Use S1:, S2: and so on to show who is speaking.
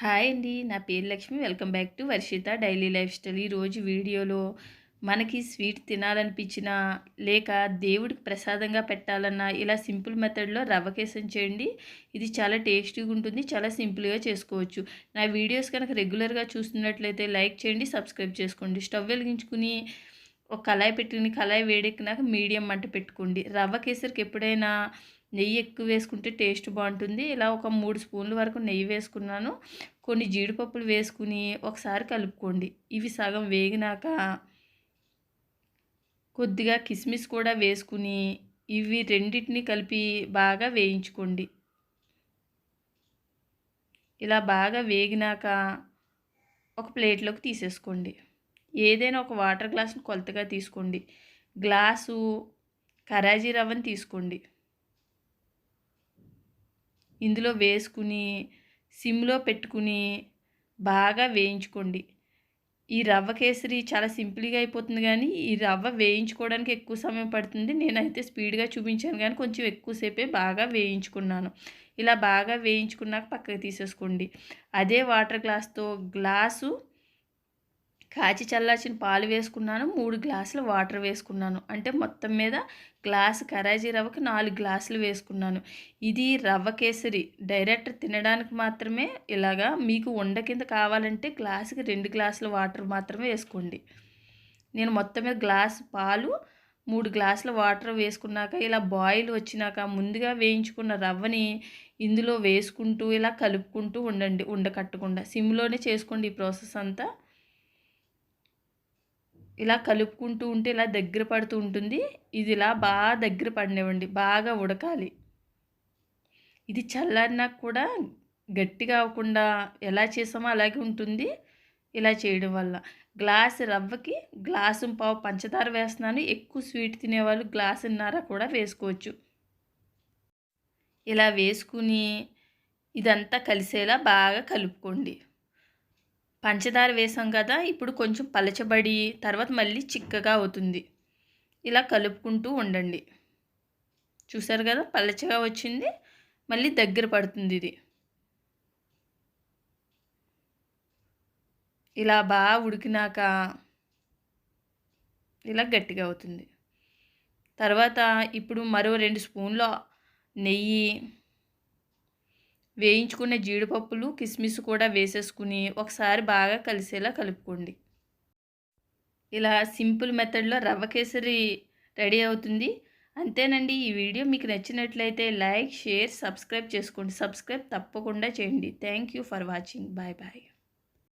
S1: Hi అండి నా పేరు Lakshmi. Welcome back to Varshitha daily lifestyle. ఈరోజు వీడియోలో మనకి స్వీట్ తినాలనిపించిన లేక దేవుడికి ప్రసాదంగా పెట్టాలన్నా ఇలా సింపుల్ మెథడ్లో రవ్వ కేసం చేయండి. ఇది చాలా టేస్టీగా ఉంటుంది చాలా సింపుల్గా చేసుకోవచ్చు. నా వీడియోస్ కనుక రెగ్యులర్గా చూస్తున్నట్లయితే లైక్ చేయండి సబ్స్క్రైబ్ చేసుకోండి. స్టవ్ వెలిగించుకుని ఒక కళాయి పెట్టుకుని కళాయి వేడెక్కినాక మీడియం మంట పెట్టుకోండి. రవ్వ కేసరికి ఎప్పుడైనా నెయ్యి ఎక్కువ వేసుకుంటే టేస్ట్ బాగుంటుంది. ఇలా ఒక మూడు స్పూన్ల వరకు నెయ్యి వేసుకున్నాను. కొన్ని జీడిపప్పులు వేసుకుని ఒకసారి కలుపుకోండి. ఇవి సగం వేగినాక కొద్దిగా కిస్మిస్ కూడా వేసుకుని ఇవి రెండింటిని కలిపి బాగా వేయించుకోండి. ఇలా బాగా వేగినాక ఒక ప్లేట్లోకి తీసేసుకోండి. ఏదైనా ఒక వాటర్ గ్లాస్ని కొలతగా తీసుకోండి. గ్లాసు కరాజీ రవ్వని తీసుకోండి. ఇందులో వేసుకుని సిమ్లో పెట్టుకుని బాగా వేయించుకోండి. ఈ రవ్వ కేసరి చాలా సింపుల్గా అయిపోతుంది కానీ ఈ రవ్వ వేయించుకోవడానికి ఎక్కువ సమయం పడుతుంది. నేనైతే స్పీడ్గా చూపించాను కానీ కొంచెం ఎక్కువసేపే బాగా వేయించుకున్నాను. ఇలా బాగా వేయించుకున్నాక పక్కకు తీసేసుకోండి. అదే వాటర్ గ్లాస్తో గ్లాసు కాచి చల్లార్చిన పాలు వేసుకున్నాను మూడు గ్లాసులు వాటర్ వేసుకున్నాను. అంటే మొత్తం మీద గ్లాసు కరాజీ రవ్వకి నాలుగు గ్లాసులు వేసుకున్నాను. ఇది రవ్వ కేసరి. డైరెక్ట్ తినడానికి మాత్రమే ఇలాగా మీకు ఉండ కింద కావాలంటే గ్లాసుకి రెండు గ్లాసుల వాటర్ మాత్రమే వేసుకోండి. నేను మొత్తం మీద గ్లాసు పాలు మూడు గ్లాసుల వాటర్ వేసుకున్నాక ఇలా బాయిల్ వచ్చినాక ముందుగా వేయించుకున్న రవ్వని ఇందులో వేసుకుంటూ ఇలా కలుపుకుంటూ ఉండండి ఉండకట్టకుండా. సిమ్లోనే చేసుకోండి ఈ ప్రాసెస్ అంతా. ఇలా కలుపుకుంటూ ఉంటే ఇలా దగ్గర పడుతూ ఉంటుంది. ఇది ఇలా బాగా దగ్గర పడినివ్వండి. బాగా ఉడకాలి. ఇది చల్లారినాక కూడా గట్టిగా అవ్వకుండా ఎలా చేసామో అలాగే ఉంటుంది. ఇలా చేయడం వల్ల గ్లాస్ రవ్వకి గ్లాసు పావు పంచదార వేస్తున్నాను. ఎక్కువ స్వీట్ తినేవాళ్ళు గ్లాసున్నర కూడా వేసుకోవచ్చు. ఇలా వేసుకుని ఇదంతా కలిసేలా బాగా కలుపుకోండి. పంచదార వేసాం కదా ఇప్పుడు కొంచెం పలచబడి తర్వాత మళ్ళీ చిక్కగా అవుతుంది. ఇలా కలుపుకుంటూ ఉండండి. చూసారు కదా పలచగా వచ్చింది మళ్ళీ దగ్గర పడుతుంది ఇది. ఇలా బాగా ఉడికినాక ఇలా గట్టిగా అవుతుంది. తర్వాత ఇప్పుడు మరో రెండు స్పూన్ల నెయ్యి వేయించుకున్న జీడిపప్పులు కిస్మిస్ కూడా వేసేసుకుని ఒకసారి బాగా కలిసేలా కలుపుకోండి. ఇలా సింపుల్ మెథడ్లో రవ్వ కేసరి రెడీ అవుతుంది. అంతేనండి ఈ వీడియో మీకు నచ్చినట్లయితే లైక్ షేర్ సబ్స్క్రైబ్ చేసుకోండి. సబ్స్క్రైబ్ తప్పకుండా చేయండి. Thank you for watching. Bye bye.